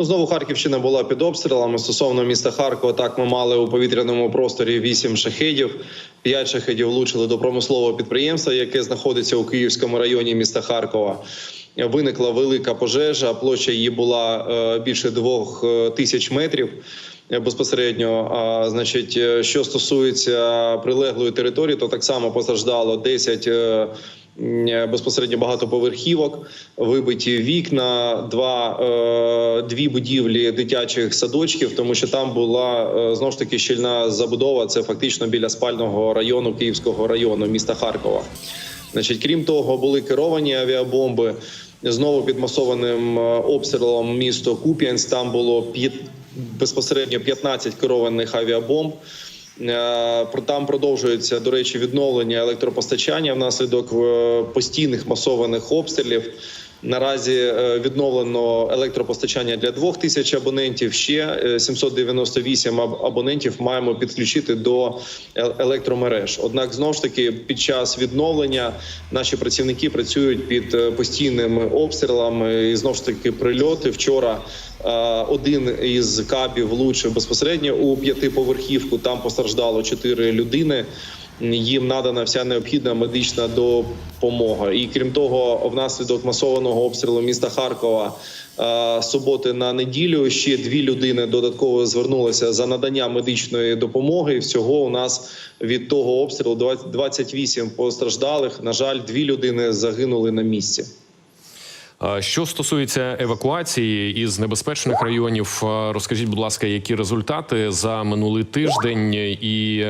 Ну, знову Харківщина була під обстрілами. Стосовно міста Харкова, так ми мали у повітряному просторі 8 шахедів. 5 шахедів влучили до промислового підприємства, яке знаходиться у Київському районі міста Харкова. Виникла велика пожежа. Площа її була е, більше двох е, тисяч метрів. Безпосередньо, а значить, е, що стосується прилеглої території, то так само постраждало 10 е, м, безпосередньо багатоповерхівок, вибиті вікна, два е, дві будівлі дитячих садочків, тому що там була е, знову ж таки щільна забудова. Це фактично біля спального району Київського району міста Харкова. Значить, крім того, були керовані авіабомби. Знову під масованим е, обстрілом місто Куп'янськ. Там було безпосередньо 15 керованих авіабомб. Е, Там продовжується до речі відновлення електропостачання внаслідок е, постійних масованих обстрілів. Наразі е, відновлено електропостачання для двох тисяч абонентів. Ще е, 798 аб- абонентів маємо підключити до е- електромереж. Однак, знову ж таки, під час відновлення наші працівники працюють під е, постійними обстрілами і знову ж таки прильоти. Вчора е, один із кабів влучив безпосередньо у п'ятиповерхівку. Там постраждало чотири людини. Їм надана вся необхідна медична допомога. І крім того, внаслідок масованого обстрілу міста Харкова е, суботи на неділю ще дві людини додатково звернулися за надання медичної допомоги. Всього у нас від того обстрілу 20 28 постраждалих. На жаль, дві людини загинули на місці. Що стосується евакуації із небезпечних районів, розкажіть, будь ласка, які результати за минулий тиждень, і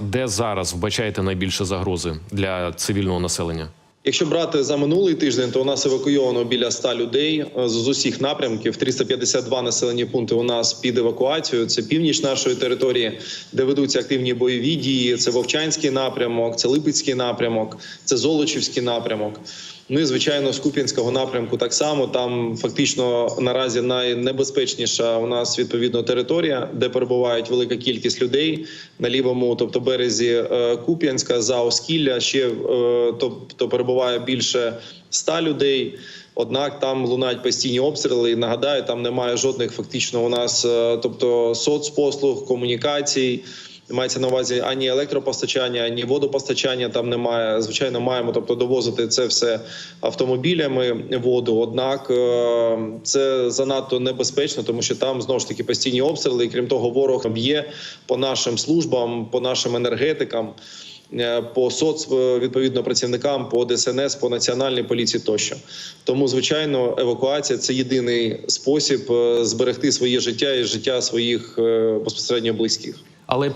де зараз вбачаєте найбільше загрози для цивільного населення? Якщо брати за минулий тиждень, то у нас евакуйовано біля 100 людей з усіх напрямків. 352 населені пункти у нас під евакуацією. Це північ нашої території, де ведуться активні бойові дії. Це Вовчанський напрямок, це Липецький напрямок, це Золочівський напрямок. Ну і звичайно, з Куп'янського напрямку так само. Там фактично наразі найнебезпечніша у нас відповідно територія, де перебувають велика кількість людей на лівому, тобто березі е, Куп'янська за Оскілля. Ще тобто перебуває більше ста людей. Однак там лунають постійні обстріли. І нагадаю, там немає жодних фактично у нас, е, тобто соцпослуг, комунікацій. Мається на увазі ані електропостачання, ані водопостачання там немає. Звичайно, маємо тобто довозити це все автомобілями воду. Однак е, це занадто небезпечно, тому що там знову ж таки постійні обстріли. І крім того, ворог б'є по нашим службам, по нашим енергетикам. е, По соц е, відповідно працівникам, по ДСНС, по національній поліції тощо. Тому, звичайно, евакуація це єдиний спосіб зберегти своє життя і життя своїх безпосередньо близьких. Але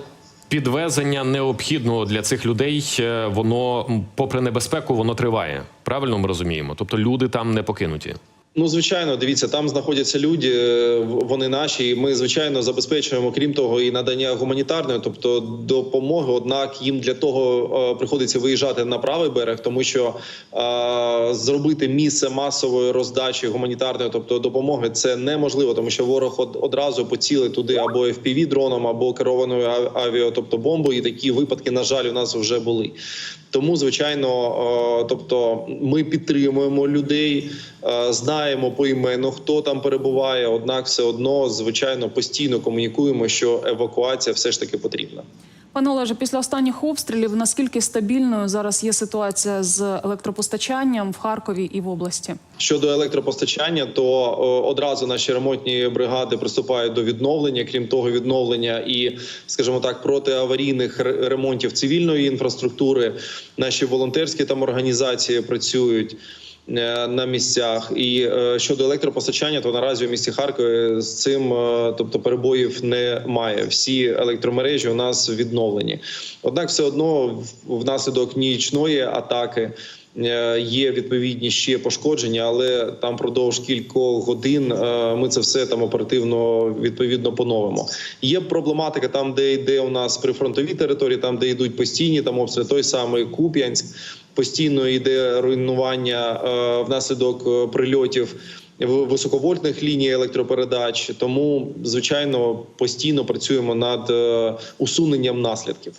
підвезення необхідного для цих людей, е, воно, попри небезпеку, воно триває. Правильно ми розуміємо? Тобто люди там не покинуті. Ну, звичайно, дивіться, там знаходяться люди, е, вони наші. і Ми звичайно забезпечуємо, крім того, і надання гуманітарної, тобто допомоги. Однак їм для того е, приходиться виїжджати на правий берег, тому що е, зробити місце масової роздачі гуманітарної, тобто допомоги, це неможливо, тому що ворог од- одразу поцілить туди або fpv дроном, або керованою ав- авіа, тобто бомбою. І такі випадки, на жаль, у нас вже були. Тому, звичайно, е, тобто ми підтримуємо людей, знаємо знаємо імену, хто там перебуває. Однак, все одно, звичайно, постійно комунікуємо, що евакуація все ж таки потрібна. Пане Олеже, після останніх обстрілів наскільки стабільною зараз є ситуація з електропостачанням в Харкові і в області? Щодо електропостачання, то е, одразу наші ремонтні бригади приступають до відновлення. Крім того, відновлення і, скажімо так, протиаварійних ре- ремонтів цивільної інфраструктури. Наші волонтерські там організації працюють. Е, На місцях і е, щодо електропостачання, то наразі у місті Харкові з цим, е, тобто перебоїв немає. Всі електромережі у нас відновлені. Однак, все одно внаслідок нічної атаки є відповідні ще пошкодження, але там продовж кількох годин ми це все там оперативно відповідно поновимо. Є проблематика там, де йде у нас прифронтові території, там де йдуть постійні там обстріли, той самий Куп'янськ. Постійно йде руйнування е, внаслідок е, прильотів високовольтних ліній електропередач. Тому, звичайно, постійно працюємо над е, усуненням наслідків.